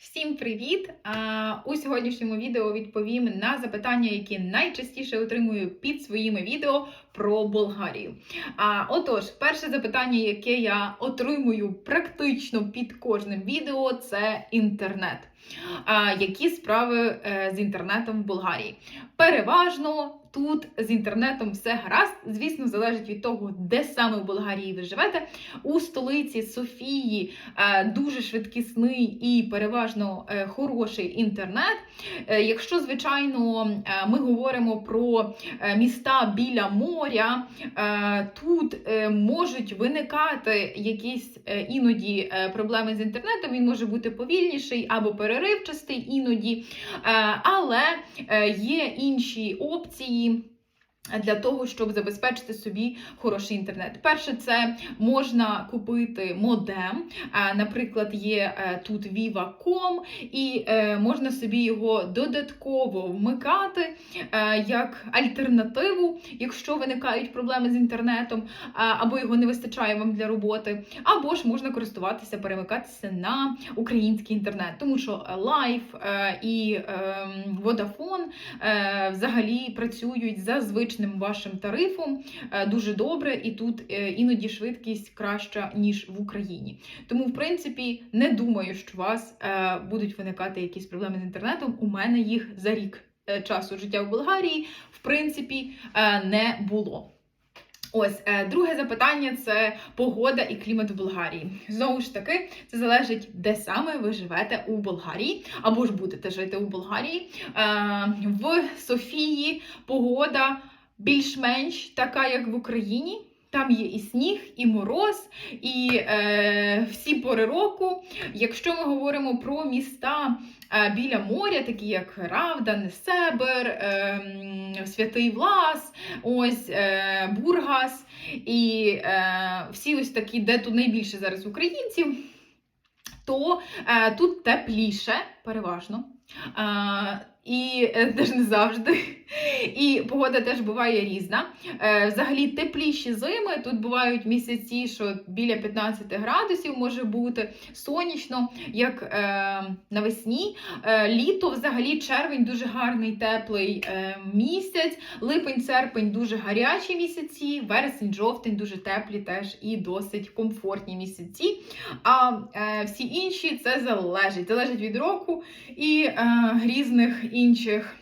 Всім привіт! У сьогоднішньому відео відповім на запитання, які найчастіше отримую під своїми відео про Болгарію. Отож, перше запитання, яке я отримую практично під кожним відео, це інтернет. Які справи е, з інтернетом в Болгарії? Переважно тут з інтернетом все гаразд. Звісно, залежить від того, де саме в Болгарії ви живете. У столиці Софії е, дуже швидкісний і переважно е, хороший інтернет. Е, Якщо, звичайно, ми говоримо про міста біля моря, тут можуть виникати якісь іноді проблеми з інтернетом. Він може бути повільніший або переривчастий іноді, але є інші опції і для того, щоб забезпечити собі хороший інтернет. Перше, це можна купити модем. Е, Наприклад, є е, тут Viva.com, і е, можна собі його додатково вмикати як альтернативу, якщо виникають проблеми з інтернетом, або його не вистачає вам для роботи, або ж можна користуватися, перемикатися на український інтернет, тому що Life і е, Vodafone взагалі працюють за звичним вашим тарифом е, дуже добре, і тут е, іноді швидкість краща ніж в Україні. Тому, в принципі, не думаю, що у вас е, будуть виникати якісь проблеми з інтернетом. У мене їх за рік часу життя в Болгарії, в принципі, не було. Ось друге запитання це погода і клімат в Болгарії. Знову ж таки, це залежить, де саме ви живете у Болгарії, або ж будете жити у Болгарії. В Софії погода більш-менш така, як в Україні. Там є і сніг, і мороз, і е, всі пори року. Якщо ми говоримо про міста е, біля моря, такі як Равда, Несебер, е, Святий Влас, ось е, Бургас, і е, всі ось такі, де тут найбільше зараз українців, то е, тут тепліше, переважно. Е, і е, теж не завжди. І погода теж буває різна. Е, взагалі тепліші зими. Тут бувають місяці, що біля 15 градусів може бути сонячно, як е, навесні. Е, літо, взагалі, червень дуже гарний, теплий місяць. Липень, серпень дуже гарячі місяці, вересень, жовтень дуже теплі теж і досить комфортні місяці. А е, всі інші це залежить. Залежить від року і е, різних інших.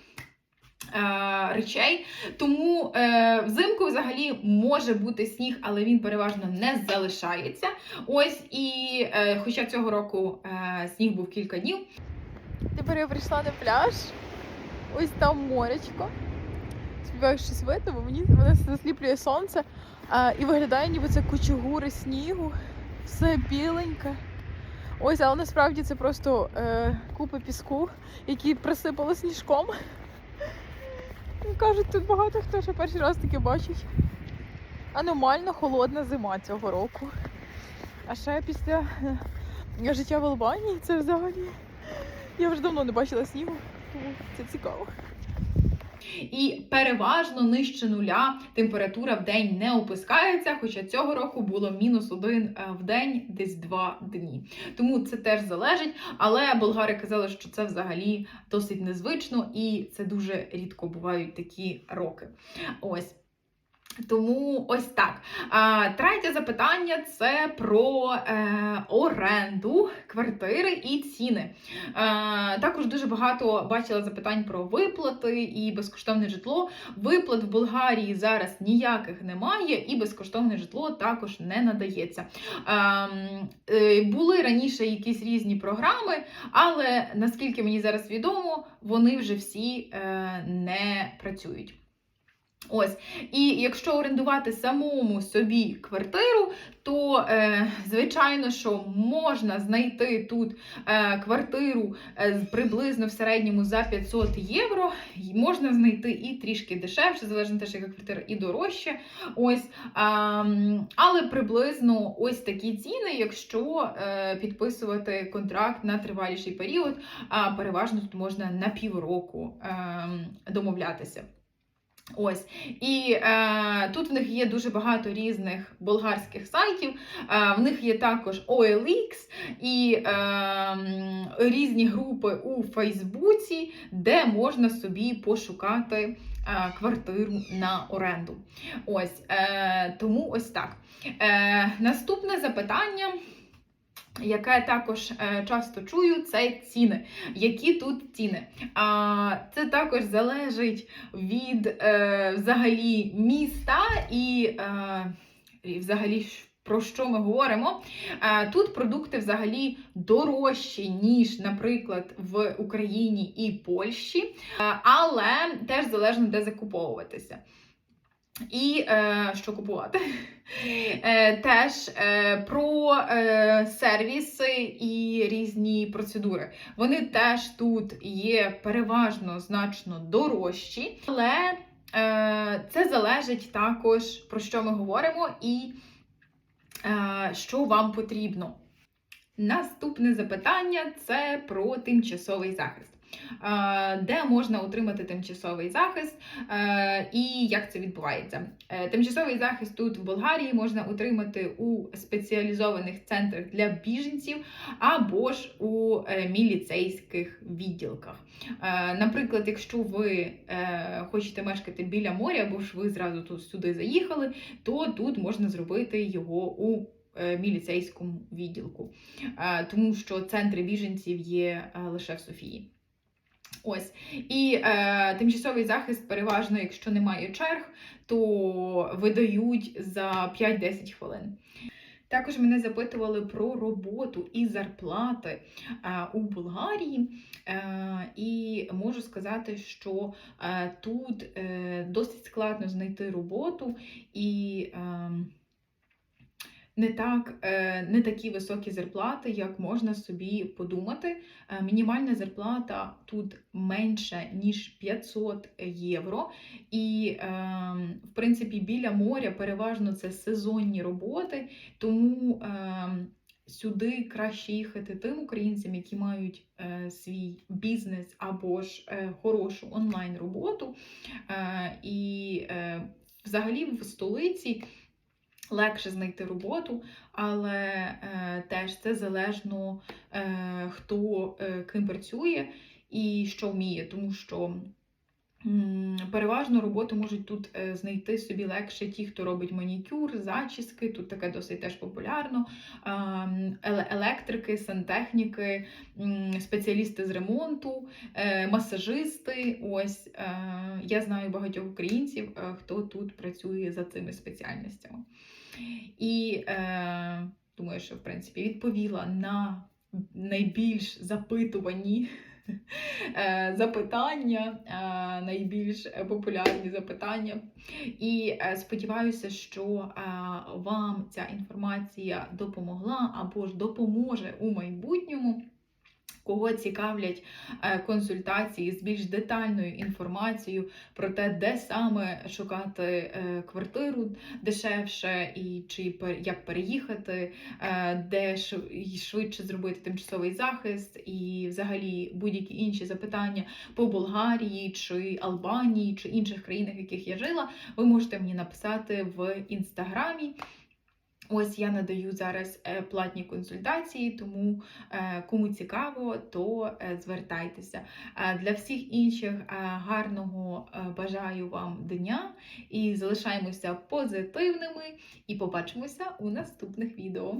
е, Речей, тому е, взимку взагалі може бути сніг, але він переважно не залишається. Ось і е, хоча цього року е, сніг був кілька днів, Тепер я прийшла на пляж. Ось там морячко. Сподіваюся, щось видно, бо мені мене засліплює сонце. А, і виглядає, ніби це кучугури снігу. Все біленьке. Ось, але насправді це просто е, купи піску, які присипали сніжком. Кажуть, тут багато хто ще перший раз таке бачить. Аномально холодна зима цього року. А ще після е, життя в Албанії це взагалі. Я вже давно не бачила снігу, тому це цікаво. І переважно нижче нуля температура в день не опускається. Хоча цього року було мінус один е, в день, десь два дні. Тому це теж залежить. Але болгари казали, що це взагалі досить незвично, і це дуже рідко бувають такі роки. Ось. Тому ось так. Третє запитання це про е, оренду квартири і ціни. Е, також дуже багато бачила запитань про виплати і безкоштовне житло. Виплат в Болгарії зараз ніяких немає, і безкоштовне житло також не надається. Ем, е, були раніше якісь різні програми, але наскільки мені зараз відомо, вони вже всі не працюють. Ось, і якщо орендувати самому собі квартиру, то е, звичайно, що можна знайти тут е, квартиру е, приблизно в середньому за 500 євро. Можна знайти і трішки дешевше, залежно теж, яка квартира, і дорожче. Ось, м, але приблизно ось такі ціни, якщо е, підписувати контракт на триваліший період, а переважно тут можна на півроку е, домовлятися. Ось і е, тут в них є дуже багато різних болгарських сайтів. Е, в них є також OLX і е, різні групи у Фейсбуці, де можна собі пошукати е, квартиру на оренду. Ось е, тому ось так. Е, наступне запитання. Яке також е, часто чую, це ціни. Які тут ціни? А, це також залежить від е, взагалі міста і, е, і взагалі про що ми говоримо. Е, тут продукти взагалі дорожчі, ніж, наприклад, в Україні і Польщі, е, але теж залежно де закуповуватися. І е, що купувати? Е, теж е, про е, сервіси і різні процедури. Вони теж тут є переважно значно дорожчі, але е, це залежить також про що ми говоримо і е, що вам потрібно. Наступне запитання це про тимчасовий захист. Е, Де можна отримати тимчасовий захист е, і як це відбувається? Е, Тимчасовий захист тут в Болгарії можна отримати у спеціалізованих центрах для біженців або ж у міліцейських відділках. Наприклад, якщо ви хочете мешкати біля моря, або ж ви зразу тут сюди заїхали, то тут можна зробити його у міліцейському відділку, тому що центри біженців є лише в Софії. Ось і е, тимчасовий захист, переважно, якщо немає черг, то видають за 5-10 хвилин. Також мене запитували про роботу і зарплати е, у Болгарії, е, і можу сказати, що е, тут досить складно знайти роботу і. Не так, е, не такі високі зарплати, як можна собі подумати. Е, Мінімальна зарплата тут менше ніж 500 євро. І, е, в принципі, біля моря переважно це сезонні роботи, тому сюди краще їхати тим українцям, які мають свій бізнес або ж хорошу онлайн роботу. І взагалі в столиці легше знайти роботу, але е, теж це залежно е, хто е, ким працює і що вміє, тому що. Переважно роботу можуть тут е, знайти собі легше ті, хто робить манікюр, зачіски, тут таке досить теж популярно. Електрики, сантехніки, спеціалісти з ремонту, е, масажисти. Ось е, я знаю багатьох українців, хто тут працює за цими спеціальностями. І думаю, що в принципі відповіла на найбільш запитувані запитання, е, найбільш популярні запитання. І е, сподіваюся, що е, вам ця інформація допомогла або ж допоможе у майбутньому. Кого цікавлять е, консультації з більш детальною інформацією про те, де саме шукати е, квартиру дешевше, і чи як переїхати, е, де швидше зробити тимчасовий захист, і взагалі будь-які інші запитання по Болгарії чи Албанії чи інших країнах, в яких я жила, ви можете мені написати в інстаграмі. Ось я надаю зараз е, платні консультації, тому е, кому цікаво, то е, звертайтеся. Для всіх інших гарного бажаю вам дня і залишаємося позитивними. І побачимося у наступних відео.